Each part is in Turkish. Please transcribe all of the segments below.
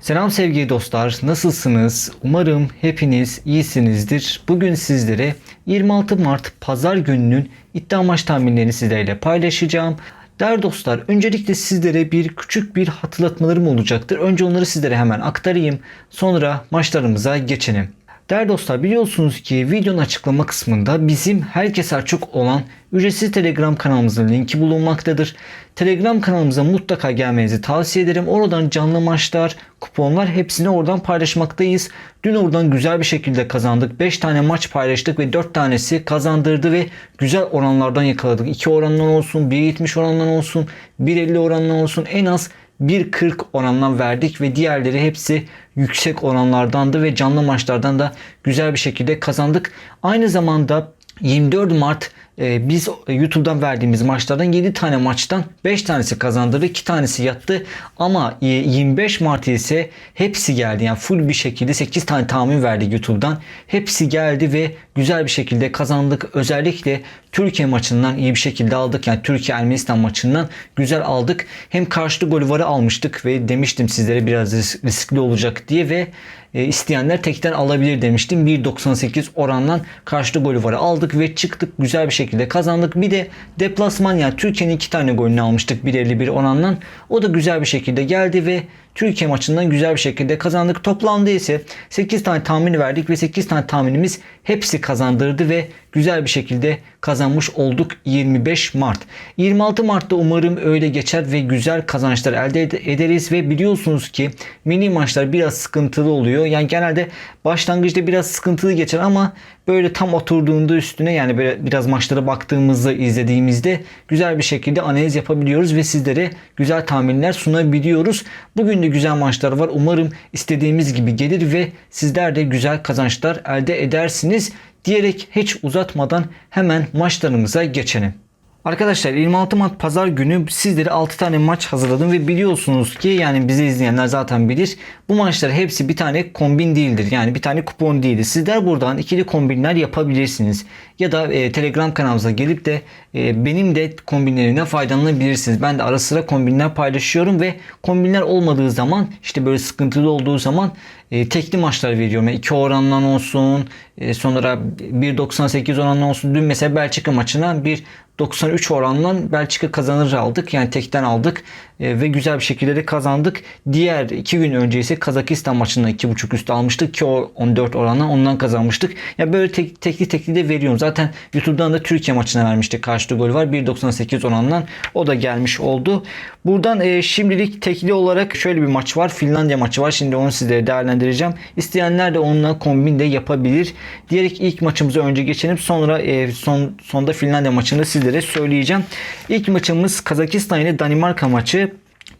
Selam sevgili dostlar, nasılsınız? Umarım hepiniz iyisinizdir. Bugün sizlere 26 Mart Pazar gününün iddia maç tahminlerini sizlerle paylaşacağım. Değerli dostlar, öncelikle sizlere bir küçük bir hatırlatmalarım olacaktır. Önce onları sizlere hemen aktarayım. Sonra maçlarımıza geçelim. Değerli dostlar biliyorsunuz ki videonun açıklama kısmında bizim herkes açık olan ücretsiz Telegram kanalımızın linki bulunmaktadır. Telegram kanalımıza mutlaka gelmenizi tavsiye ederim. Oradan canlı maçlar, kuponlar hepsini oradan paylaşmaktayız. Dün oradan güzel bir şekilde kazandık. 5 tane maç paylaştık ve 4 tanesi kazandırdı ve güzel oranlardan yakaladık. 2 orandan olsun, 1.70 orandan olsun, 1.50 orandan olsun en az 1.40 orandan verdik ve diğerleri hepsi yüksek oranlardandı ve canlı maçlardan da güzel bir şekilde kazandık. Aynı zamanda 24 Mart e, biz YouTube'dan verdiğimiz maçlardan 7 tane maçtan 5 tanesi kazandırdı, 2 tanesi yattı. Ama e, 25 Mart ise hepsi geldi. Yani full bir şekilde 8 tane tahmin verdik YouTube'dan. Hepsi geldi ve güzel bir şekilde kazandık. Özellikle Türkiye maçından iyi bir şekilde aldık. Yani Türkiye Ermenistan maçından güzel aldık. Hem karşılıklı golü varı almıştık ve demiştim sizlere biraz ris- riskli olacak diye ve e, isteyenler tekten alabilir demiştim. 1.98 orandan karşılıklı golü varı aldık ve çıktık. Güzel bir şekilde kazandık. Bir de deplasman yani Türkiye'nin iki tane golünü almıştık 1.51 orandan. O da güzel bir şekilde geldi ve Türkiye maçından güzel bir şekilde kazandık. Toplamda ise 8 tane tahmin verdik ve 8 tane tahminimiz hepsi kazandırdı ve güzel bir şekilde kazanmış olduk 25 Mart. 26 Mart'ta umarım öyle geçer ve güzel kazançlar elde ed- ederiz ve biliyorsunuz ki mini maçlar biraz sıkıntılı oluyor. Yani genelde başlangıçta biraz sıkıntılı geçer ama böyle tam oturduğunda üstüne yani böyle biraz maçlara baktığımızda izlediğimizde güzel bir şekilde analiz yapabiliyoruz ve sizlere güzel tahminler sunabiliyoruz. Bugün de güzel maçlar var. Umarım istediğimiz gibi gelir ve sizler de güzel kazançlar elde edersiniz diyerek hiç uzatmadan hemen maçlarımıza geçelim. Arkadaşlar 26 Mart pazar günü sizlere 6 tane maç hazırladım ve biliyorsunuz ki yani bizi izleyenler zaten bilir. Bu maçlar hepsi bir tane kombin değildir. Yani bir tane kupon değildir. Sizler buradan ikili kombinler yapabilirsiniz. Ya da e, Telegram kanalımıza gelip de e, benim de kombinlerine faydalanabilirsiniz. Ben de ara sıra kombinler paylaşıyorum ve kombinler olmadığı zaman işte böyle sıkıntılı olduğu zaman e, tekli maçlar veriyorum. Yani 2 orandan olsun e, sonra 1.98 orandan olsun. Dün mesela Belçika maçına bir 93 oranla Belçika kazanır aldık. Yani tekten aldık e, ve güzel bir şekilde de kazandık. Diğer iki gün önce ise Kazakistan maçında 2.5 üstü almıştık ki o 14 oranla ondan kazanmıştık. Ya böyle tek, tekli tekli de veriyorum. Zaten YouTube'dan da Türkiye maçına vermiştik. Karşılığı gol var. 1.98 oranla o da gelmiş oldu. Buradan e, şimdilik tekli olarak şöyle bir maç var. Finlandiya maçı var. Şimdi onu sizlere değerlendireceğim. İsteyenler de onunla kombin de yapabilir. Diyerek ilk maçımıza önce geçelim. Sonra e, son sonda Finlandiya maçını sizlere söyleyeceğim. İlk maçımız Kazakistan ile Danimarka maçı.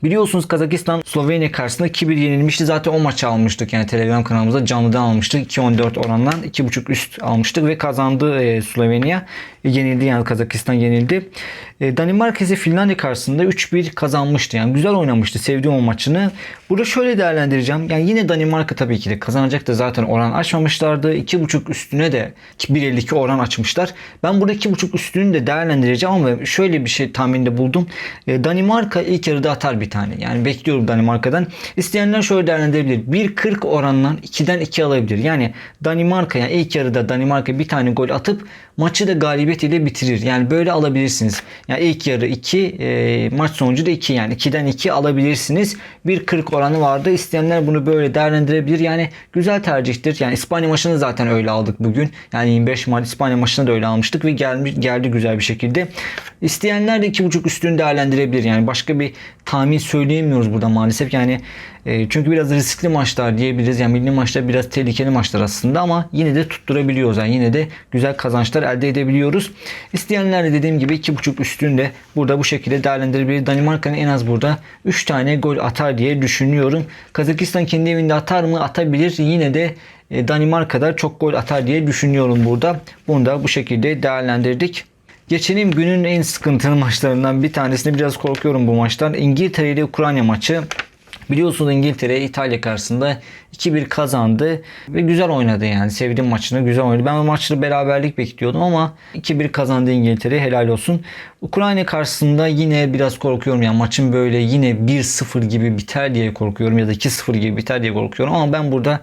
Biliyorsunuz Kazakistan Slovenya karşısında 2-1 yenilmişti. Zaten o maçı almıştık. Yani Telegram kanalımızda canlıdan almıştık. 2-14 orandan 2.5 üst almıştık ve kazandı e, Slovenya. E, yenildi yani Kazakistan yenildi. E, Danimarka ise Finlandiya karşısında 3-1 kazanmıştı. Yani güzel oynamıştı. Sevdiğim o maçını. Burada şöyle değerlendireceğim. Yani yine Danimarka tabii ki de kazanacaktı. Zaten oran açmamışlardı. 2.5 üstüne de 1.52 oran açmışlar. Ben burada 2.5 üstünü de değerlendireceğim ama şöyle bir şey tahminde buldum. E, Danimarka ilk yarıda atar bir tane. Yani bekliyorum Danimarka'dan. İsteyenler şöyle değerlendirebilir. 1.40 orandan 2'den 2 alabilir. Yani Danimarka yani ilk yarıda Danimarka bir tane gol atıp maçı da galibiyet ile bitirir. Yani böyle alabilirsiniz. Yani ilk yarı 2 e, maç sonucu da 2 yani 2'den 2 alabilirsiniz. 1.40 oranı vardı. İsteyenler bunu böyle değerlendirebilir. Yani güzel tercihtir. Yani İspanya maçını zaten öyle aldık bugün. Yani 25 Mart İspanya maçını da öyle almıştık ve gelmiş, geldi güzel bir şekilde. İsteyenler de 2.5 üstünü değerlendirebilir. Yani başka bir tahmin söyleyemiyoruz burada maalesef. Yani e, çünkü biraz riskli maçlar diyebiliriz. Yani milli maçlar biraz tehlikeli maçlar aslında ama yine de tutturabiliyoruz. Yani yine de güzel kazançlar elde edebiliyoruz. İsteyenler de dediğim gibi 2.5 üstünü de burada bu şekilde değerlendirebilir. Danimarka'nın en az burada 3 tane gol atar diye düşünüyorum. Kazakistan kendi evinde atar mı? Atabilir. Yine de e, Danimarka'da çok gol atar diye düşünüyorum burada. Bunu da bu şekilde değerlendirdik. Geçelim günün en sıkıntılı maçlarından bir tanesini biraz korkuyorum bu maçtan. İngiltere ile Ukrayna maçı. Biliyorsunuz İngiltere İtalya karşısında 2-1 kazandı ve güzel oynadı yani. Sevdiğim maçını güzel oynadı. Ben o maçta beraberlik bekliyordum ama 2-1 kazandı İngiltere helal olsun. Ukrayna karşısında yine biraz korkuyorum yani maçın böyle yine 1-0 gibi biter diye korkuyorum ya da 2-0 gibi biter diye korkuyorum ama ben burada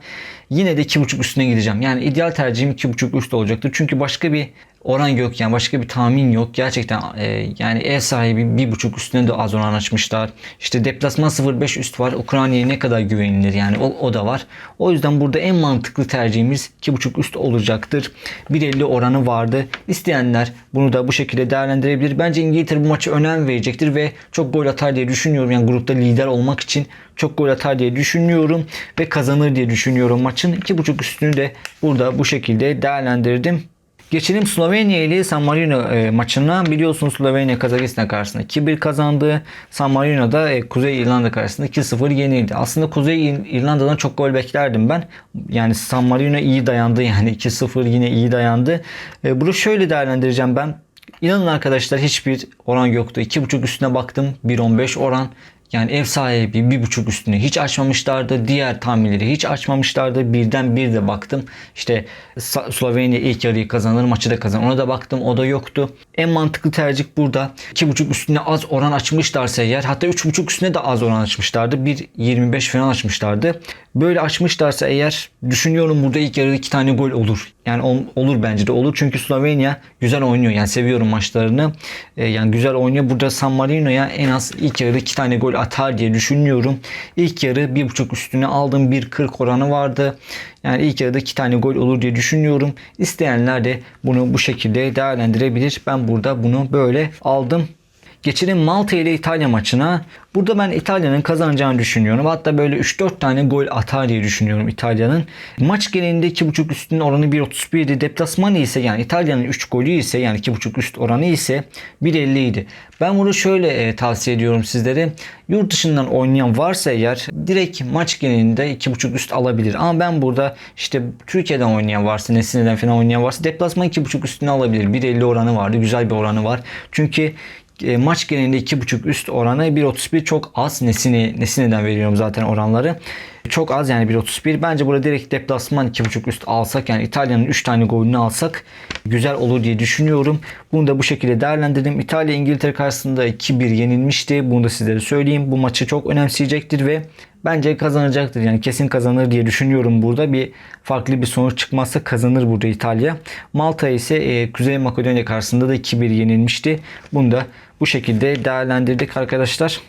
yine de 2.5 üstüne gideceğim. Yani ideal tercihim 2.5 üst olacaktır. Çünkü başka bir oran yok yani başka bir tahmin yok. Gerçekten e, yani ev sahibi bir buçuk üstüne de az oran açmışlar. İşte deplasman 0.5 üst var. Ukrayna'ya ne kadar güvenilir yani o, o da var. O yüzden burada en mantıklı tercihimiz 2.5 üst olacaktır. 1.50 oranı vardı. İsteyenler bunu da bu şekilde değerlendirebilir. Bence İngiltere bu maçı önem verecektir ve çok gol atar diye düşünüyorum. Yani grupta lider olmak için çok gol atar diye düşünüyorum ve kazanır diye düşünüyorum maçın. 2.5 üstünü de burada bu şekilde değerlendirdim. Geçelim Slovenya ile San Marino e, maçına. Biliyorsunuz Slovenya Kazakistan karşısında 2-1 kazandı. San Marino'da e, Kuzey İrlanda karşısında 2-0 yenildi. Aslında Kuzey İrlanda'dan çok gol beklerdim ben. Yani San Marino iyi dayandı yani 2-0 yine iyi dayandı. E, bunu şöyle değerlendireceğim ben. İnanın arkadaşlar hiçbir oran yoktu. 2.5 üstüne baktım. 1.15 oran. Yani ev sahibi bir buçuk üstüne hiç açmamışlardı. Diğer tahminleri hiç açmamışlardı. Birden bir de baktım. İşte Slovenya ilk yarıyı kazanır maçı da kazanır. Ona da baktım o da yoktu. En mantıklı tercih burada. iki buçuk üstüne az oran açmışlarsa eğer hatta üç buçuk üstüne de az oran açmışlardı. 1.25 falan açmışlardı. Böyle açmışlarsa eğer düşünüyorum burada ilk yarıda iki tane gol olur. Yani ol, olur bence de olur. Çünkü Slovenya güzel oynuyor. Yani seviyorum maçlarını. Ee, yani güzel oynuyor. Burada San Marino'ya en az ilk yarıda iki tane gol atar diye düşünüyorum. İlk yarı bir buçuk üstüne aldım. 1.40 oranı vardı. Yani ilk yarıda iki tane gol olur diye düşünüyorum. İsteyenler de bunu bu şekilde değerlendirebilir. Ben burada bunu böyle aldım. Geçelim Malta ile İtalya maçına. Burada ben İtalya'nın kazanacağını düşünüyorum. Hatta böyle 3-4 tane gol atar diye düşünüyorum İtalya'nın. Maç genelinde 2.5 üstün oranı 1.31 idi. Deplasmanı ise yani İtalya'nın 3 golü ise yani 2.5 üst oranı ise 1.50 idi. Ben bunu şöyle e, tavsiye ediyorum sizlere. Yurt dışından oynayan varsa eğer direkt maç genelinde 2.5 üst alabilir. Ama ben burada işte Türkiye'den oynayan varsa, Nesli'den falan oynayan varsa deplasman 2.5 üstüne alabilir. 1.50 oranı vardı. Güzel bir oranı var. Çünkü e, maç genelinde 2.5 üst oranı 1.31 çok az. Nesine, Nesine'den veriyorum zaten oranları. Çok az yani 1.31. Bence burada direkt deplasman 2.5 üst alsak yani İtalya'nın 3 tane golünü alsak güzel olur diye düşünüyorum. Bunu da bu şekilde değerlendirdim. İtalya İngiltere karşısında 2-1 yenilmişti. Bunu da sizlere söyleyeyim. Bu maçı çok önemseyecektir ve bence kazanacaktır. Yani kesin kazanır diye düşünüyorum burada. Bir farklı bir sonuç çıkmazsa kazanır burada İtalya. Malta ise e, Kuzey Makedonya karşısında da 2-1 yenilmişti. Bunu da bu şekilde değerlendirdik arkadaşlar.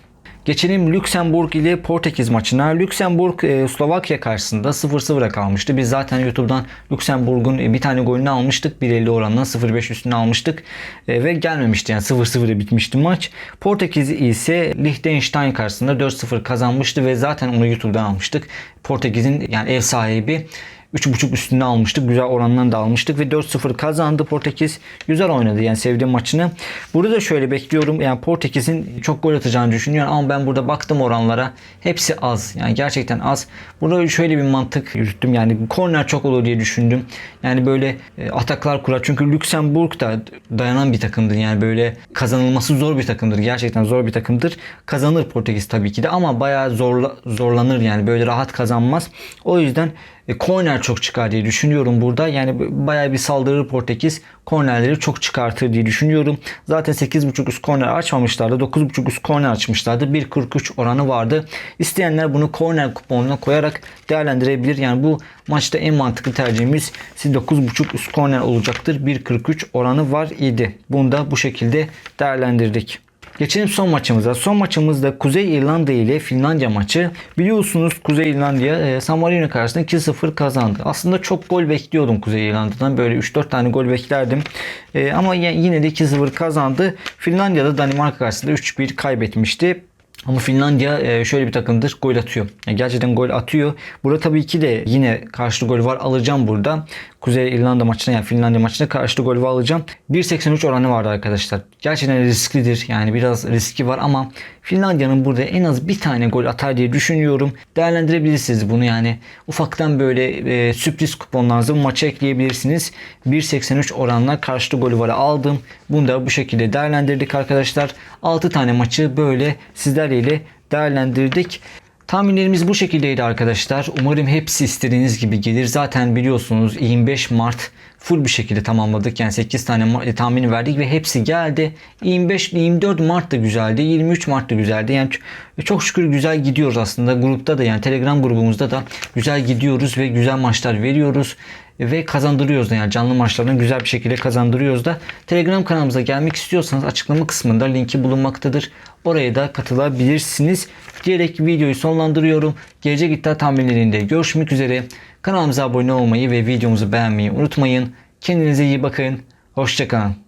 Geçelim Lüksemburg ile Portekiz maçına. Lüksemburg e, Slovakya karşısında 0-0'a kalmıştı. Biz zaten YouTube'dan Lüksemburg'un e, bir tane golünü almıştık. 1.50 oranla 0.5 üstüne almıştık. E, ve gelmemişti yani 0-0'a bitmişti maç. Portekiz ise Liechtenstein karşısında 4-0 kazanmıştı ve zaten onu YouTube'dan almıştık. Portekiz'in yani ev sahibi 3.5 üstünde almıştık. Güzel orandan da almıştık ve 4-0 kazandı Portekiz. Güzel oynadı yani sevdiğim maçını. Burada da şöyle bekliyorum. Yani Portekiz'in çok gol atacağını düşünüyorum ama ben burada baktım oranlara. Hepsi az. Yani gerçekten az. Burada şöyle bir mantık yürüttüm. Yani korner çok olur diye düşündüm. Yani böyle e, ataklar kurar. Çünkü Lüksemburg da dayanan bir takımdır. Yani böyle kazanılması zor bir takımdır. Gerçekten zor bir takımdır. Kazanır Portekiz tabii ki de ama bayağı zorla, zorlanır yani. Böyle rahat kazanmaz. O yüzden e, korner çok çıkar diye düşünüyorum burada. Yani bayağı bir saldırır Portekiz. Kornerleri çok çıkartır diye düşünüyorum. Zaten 8.5 üst korner açmamışlardı. 9.5 üst korner açmışlardı. 1.43 oranı vardı. İsteyenler bunu korner kuponuna koyarak değerlendirebilir. Yani bu maçta en mantıklı tercihimiz siz 9.5 üst korner olacaktır. 1.43 oranı var idi. Bunu da bu şekilde değerlendirdik. Geçelim son maçımıza. Son maçımızda Kuzey İrlanda ile Finlandiya maçı. Biliyorsunuz Kuzey İrlanda e, San Marino karşısında 2-0 kazandı. Aslında çok gol bekliyordum Kuzey İrlanda'dan. Böyle 3-4 tane gol beklerdim. E, ama yine de 2-0 kazandı. Finlandiya'da Danimarka karşısında 3-1 kaybetmişti. Ama Finlandiya e, şöyle bir takımdır. Gol atıyor. Yani gerçekten gol atıyor. Burada tabii ki de yine karşılığı gol var. Alacağım burada. Kuzey İrlanda maçına yani Finlandiya maçına karşılığı gol var alacağım. 1.83 oranı vardı arkadaşlar. Gerçekten risklidir. Yani biraz riski var ama Finlandiya'nın burada en az bir tane gol atar diye düşünüyorum. Değerlendirebilirsiniz bunu yani. Ufaktan böyle e, sürpriz kuponlarınızı bu maça ekleyebilirsiniz. 1.83 oranla karşılığı golü var aldım. Bunu da bu şekilde değerlendirdik arkadaşlar. 6 tane maçı böyle sizlerle değerlendirdik. Tahminlerimiz bu şekildeydi arkadaşlar. Umarım hepsi istediğiniz gibi gelir. Zaten biliyorsunuz 25 Mart full bir şekilde tamamladık. Yani 8 tane ma- tahmin verdik ve hepsi geldi. 25 24 Mart da güzeldi. 23 Mart da güzeldi. Yani ç- çok şükür güzel gidiyoruz aslında. Grupta da yani Telegram grubumuzda da güzel gidiyoruz ve güzel maçlar veriyoruz ve kazandırıyoruz da yani canlı maçlarını güzel bir şekilde kazandırıyoruz da. Telegram kanalımıza gelmek istiyorsanız açıklama kısmında linki bulunmaktadır. Oraya da katılabilirsiniz. Diyerek videoyu sonlandırıyorum. Gelecek iddia tahminlerinde görüşmek üzere. Kanalımıza abone olmayı ve videomuzu beğenmeyi unutmayın. Kendinize iyi bakın. Hoşçakalın.